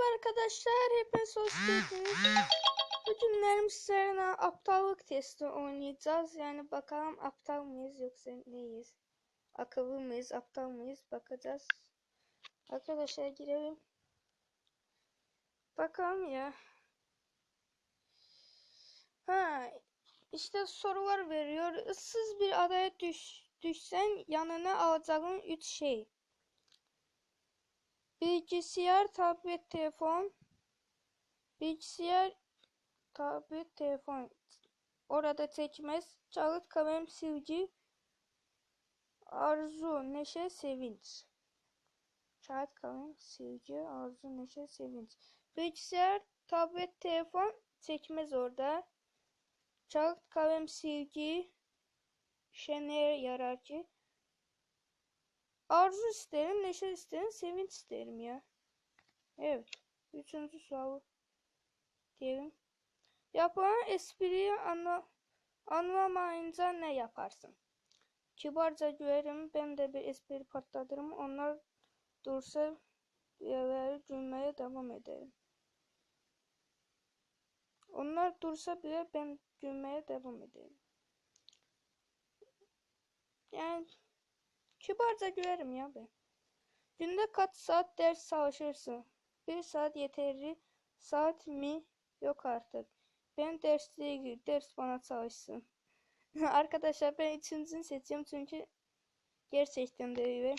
Merhaba arkadaşlar, hepiniz hoş geldiniz. Bugün Nermislerine aptallık testi oynayacağız. Yani bakalım aptal mıyız yoksa neyiz? Akıllı mıyız, aptal mıyız bakacağız. Arkadaşlar girelim. Bakalım ya. Ha, işte sorular veriyor. Issız bir adaya düş, düşsen yanına alacağın üç şey. Bilgisayar, tablet, telefon. Bilgisayar, tablet, telefon. Orada çekmez. Kağıt, kalem, silgi. Arzu, neşe, sevinç. Kağıt, kalem, silgi, arzu, neşe, sevinç. Bilgisayar, tablet, telefon çekmez orada. Kağıt, kalem, silgi. İşe neye yarar ki? Arzu isterim, neşe isterim, sevinç isterim ya. Evet. Üçüncü soru diyelim. Yapılan espriyi anla, anlamayınca ne yaparsın? Kibarca gülerim, ben de bir espri patlatırım. Onlar dursa diğerleri gülmeye devam ederim. Onlar dursa bile ben gülmeye devam ederim. Yani Kibarca gülerim ya ben. Günde kaç saat ders çalışırsın? Bir saat yeterli. Saat mi? Yok artık. Ben ders değil, ders bana çalışsın. Arkadaşlar ben üçüncünü seçiyorum çünkü gerçekten de iyi.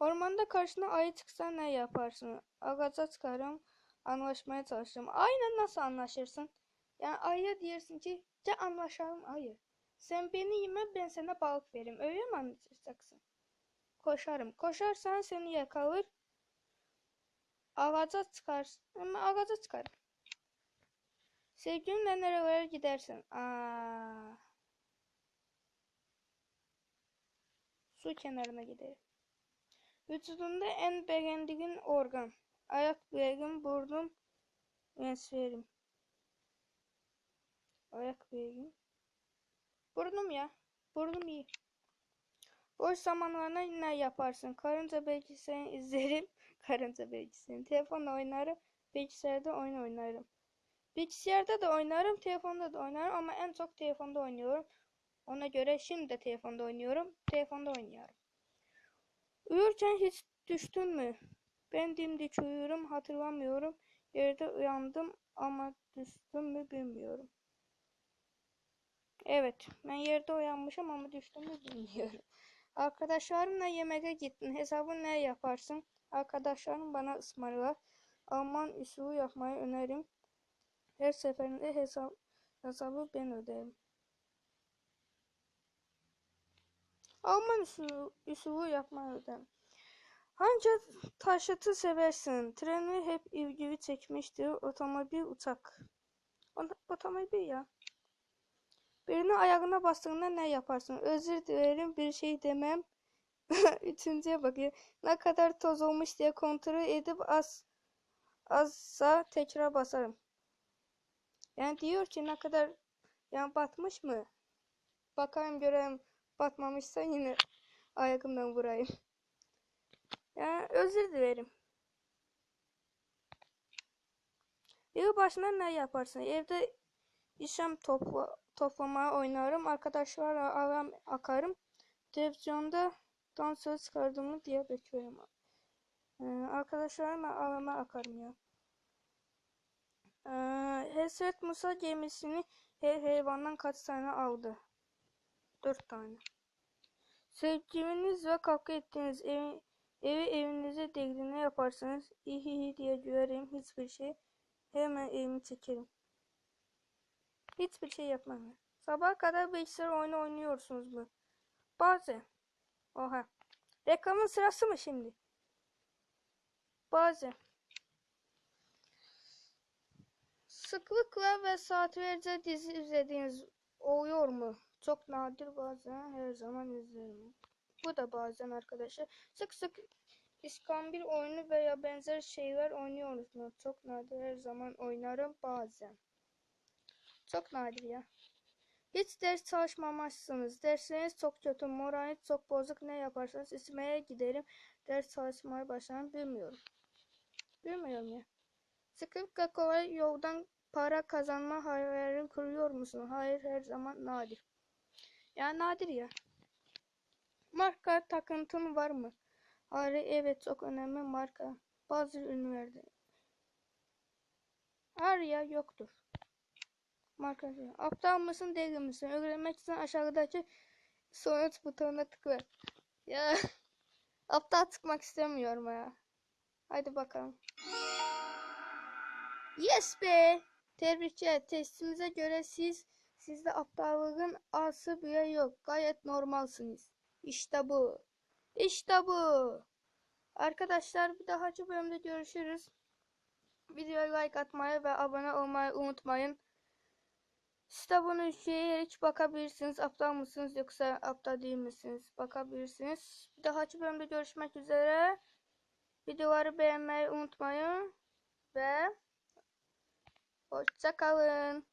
Ormanda karşına ayı çıksa ne yaparsın? Ağaca çıkarım, anlaşmaya çalışırım. Aynen nasıl anlaşırsın? Yani ayıya diyorsun ki, ya anlaşalım ayı. Sen beni yeme ben sana balık veririm. Öyle mi anlatacaksın? Koşarım. Koşarsan seni yakalar. Ağaca çıkar. Ama ağaca çıkarım. Sevgilimle nerelere gidersin? Aa. Su kenarına giderim. Vücudunda en beğendiğin organ. Ayak bileğim, burnum, ensverim. Ayak bileğim. Burnum ya. Burnum iyi. Boş zamanlarında ne yaparsın? Karınca belgeselini izlerim. Karınca belgeselini. Telefonla oynarım. Bilgisayarda oyun oynarım. Bilgisayarda da oynarım. Telefonda da oynarım. Ama en çok telefonda oynuyorum. Ona göre şimdi de telefonda oynuyorum. Telefonda oynuyorum. Uyurken hiç düştün mü? Ben dimdik uyuyorum. Hatırlamıyorum. Yerde uyandım ama düştüm mü bilmiyorum. Evet, ben yerde uyanmışım ama düştüğümü bilmiyorum. Arkadaşlarımla yemeğe gittin. Hesabı ne yaparsın? Arkadaşlarım bana ısmarlar. Alman usulü yapmayı öneririm. Her seferinde hesap, hesabı ben öderim. Alman usulü, usulü yapmayı öderim. Hangi taşıtı seversin? Treni hep ilgimi çekmiştir. Otomobil, uçak. Otomobil ya. Birini ayağına bastığında ne yaparsın? Özür dilerim bir şey demem. Üçüncüye bakıyor. Ne kadar toz olmuş diye kontrol edip az azsa tekrar basarım. Yani diyor ki ne kadar yani batmış mı? Bakayım göreyim batmamışsa yine ayağımdan vurayım. Yani özür dilerim. Yıl başına ne yaparsın? Evde işem topla toplamaya oynarım. Arkadaşlarla aram akarım. Televizyonda dans çıkardığımı diye bekliyorum. Ee, arkadaşlarımla arama akarım ya. Ee, Hesret Musa gemisini her hayvandan kaç tane aldı? Dört tane. Sevgiliniz ve kavga ettiğiniz evi, evi evinize değdiğinde yaparsınız. İyi diye gülerim hiçbir şey. Hemen evimi çekerim. Hiçbir şey yapmam ya. Sabah kadar bilgisayar oyunu oynuyorsunuz mu? Bazen. Oha. Reklamın sırası mı şimdi? Bazen. Sıklıkla ve saatlerce dizi izlediğiniz oluyor mu? Çok nadir bazen her zaman izlerim. Bu da bazen arkadaşlar. Sık sık İskambil oyunu veya benzer şeyler oynuyoruz mu? Çok nadir her zaman oynarım bazen. Çok nadir ya. Hiç ders çalışmamışsınız. Dersleriniz çok kötü. Moraliniz çok bozuk. Ne yaparsanız ismeye giderim. Ders çalışmaya başlarım bilmiyorum. Bilmiyorum ya. Sıklıkla kolay yoldan para kazanma hayali kuruyor musun? Hayır her zaman nadir. Ya nadir ya. Marka takıntın var mı? Hayır evet çok önemli marka. Bazı ürünlerde. Hayır ya yoktur. Marka değil. Aptal mısın değil misin? Öğrenmek için aşağıdaki sonuç butonuna tıkla. Ya aptal çıkmak istemiyorum ya. Haydi bakalım. Yes be! Tebrikler. Testimize göre siz sizde aptallığın ası bile yok. Gayet normalsınız. İşte bu. İşte bu. Arkadaşlar bir dahaki bölümde görüşürüz. Videoya like atmayı ve abone olmayı unutmayın. Siz de bunu hiç bakabilirsiniz. Aptal mısınız yoksa aptal değil misiniz? Bakabilirsiniz. Bir dahaki bölümde görüşmek üzere. Videoları beğenmeyi unutmayın. Ve hoşça kalın.